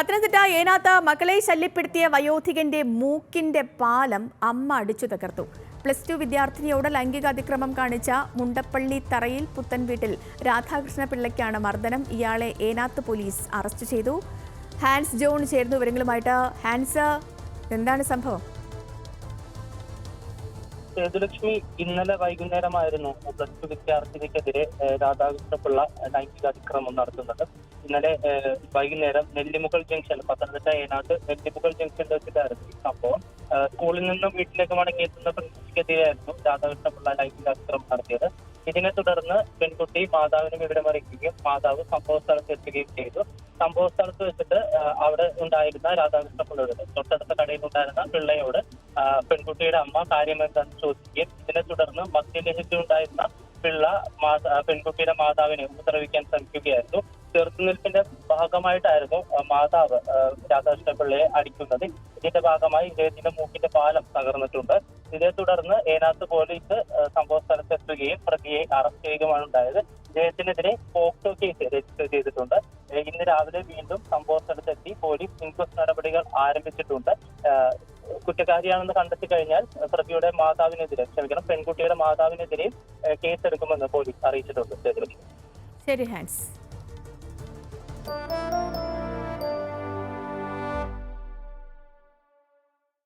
പത്തനംതിട്ട ഏനാത്ത് മകളെ ശല്യപ്പെടുത്തിയ വയോധികന്റെ മൂക്കിന്റെ പാലം അമ്മ അടിച്ചു തകർത്തു. പ്ലസ് ടു വിദ്യാർത്ഥിനിയോട് ലൈംഗിക അതിക്രമം കാണിച്ച മുണ്ടപ്പള്ളി തറയിൽ പുത്തൻ വീട്ടിൽ രാധാകൃഷ്ണ പിള്ളയ്ക്കാണ് മർദ്ദനം. ഇയാളെ ഏനാത്ത് പോലീസ് അറസ്റ്റ് ചെയ്തു. ഹാൻസ് ജോൺ ചേർന്നു വിവരങ്ങളുമായിട്ട്. ഹാൻസ് എന്താണ് സംഭവം? സേതുലക്ഷ്മി ഇന്നലെ വൈകുന്നേരമായിരുന്നു പ്ലസ് ടു വിദ്യാർത്ഥിനിക്കെതിരെ രാധാകൃഷ്ണപിള്ള ലൈംഗിക അതിക്രമം നടത്തുന്നത്. ഇന്നലെ വൈകുന്നേരം നെല്ലിമുകൾ ജംഗ്ഷൻ പത്തനംതിട്ട ഏനാട്ട് നെല്ലിമുകൾ ജംഗ്ഷനിൽ വെച്ചിട്ടായിരുന്നു ഈ സംഭവം. സ്കൂളിൽ നിന്നും വീട്ടിലേക്ക് മടങ്ങിയെത്തുന്ന പെൺകുട്ടിക്കെതിരെയായിരുന്നു രാധാകൃഷ്ണപിള്ള ലൈംഗിക അതിക്രമം നടത്തിയത്. ഇതിനെ തുടർന്ന് പെൺകുട്ടി മാതാവിനെ വിവരമറിയിക്കുകയും മാതാവ് സംഭവ സ്ഥലത്ത് എത്തുകയും ചെയ്തു. സംഭവ സ്ഥലത്ത് വെച്ചിട്ട് അവിടെ ഉണ്ടായിരുന്ന രാധാകൃഷ്ണ പിള്ളയുടെ തൊട്ടടുത്ത കടയിൽ ഉണ്ടായിരുന്ന പിള്ളയോട് പെൺകുട്ടിയുടെ അമ്മ കാര്യം എന്താണെന്ന് ചോദിക്കുകയും ഇതിനെ തുടർന്ന് മദ്യലഹരി ഉണ്ടായിരുന്ന പിള്ള പെൺകുട്ടിയുടെ മാതാവിനെ ഉപദ്രവിക്കാൻ ശ്രമിക്കുകയായിരുന്നു. ചെറുത്തുനിൽപ്പിന്റെ ഭാഗമായിട്ടായിരുന്നു മാതാവ് രാധാകൃഷ്ണ പിള്ളയെ അടിക്കുന്നത്. ഇതിന്റെ ഭാഗമായി ഇദ്ദേഹത്തിന്റെ മൂക്കിന്റെ പാലം തകർന്നിട്ടുണ്ട്. ഇതേ തുടർന്ന് ഏനാത്ത് പോലീസ് സംഭവ സ്ഥലത്ത് എത്തുകയും പ്രതിയെ അറസ്റ്റ് ചെയ്യുകയുമാണ് ഉണ്ടായത്. ഇദ്ദേഹത്തിനെതിരെ പോക്സോ കേസ് രജിസ്റ്റർ ചെയ്തിട്ടുണ്ട്. വീണ്ടും സംഭവ സ്ഥലത്തെത്തി പോലീസ് ഇൻക്വസ്റ്റ് നടപടികൾ ആരംഭിച്ചിട്ടുണ്ട്. കുറ്റക്കാരിയാണെന്ന് കണ്ടെത്തി കഴിഞ്ഞാൽ പ്രതിയുടെ മാതാവിനെതിരെ ക്ഷമിക്കണം പെൺകുട്ടിയുടെ മാതാവിനെതിരെ കേസെടുക്കുമെന്ന് പോലീസ് അറിയിച്ചിട്ടുണ്ട്. ശരി ഹാൻസ്.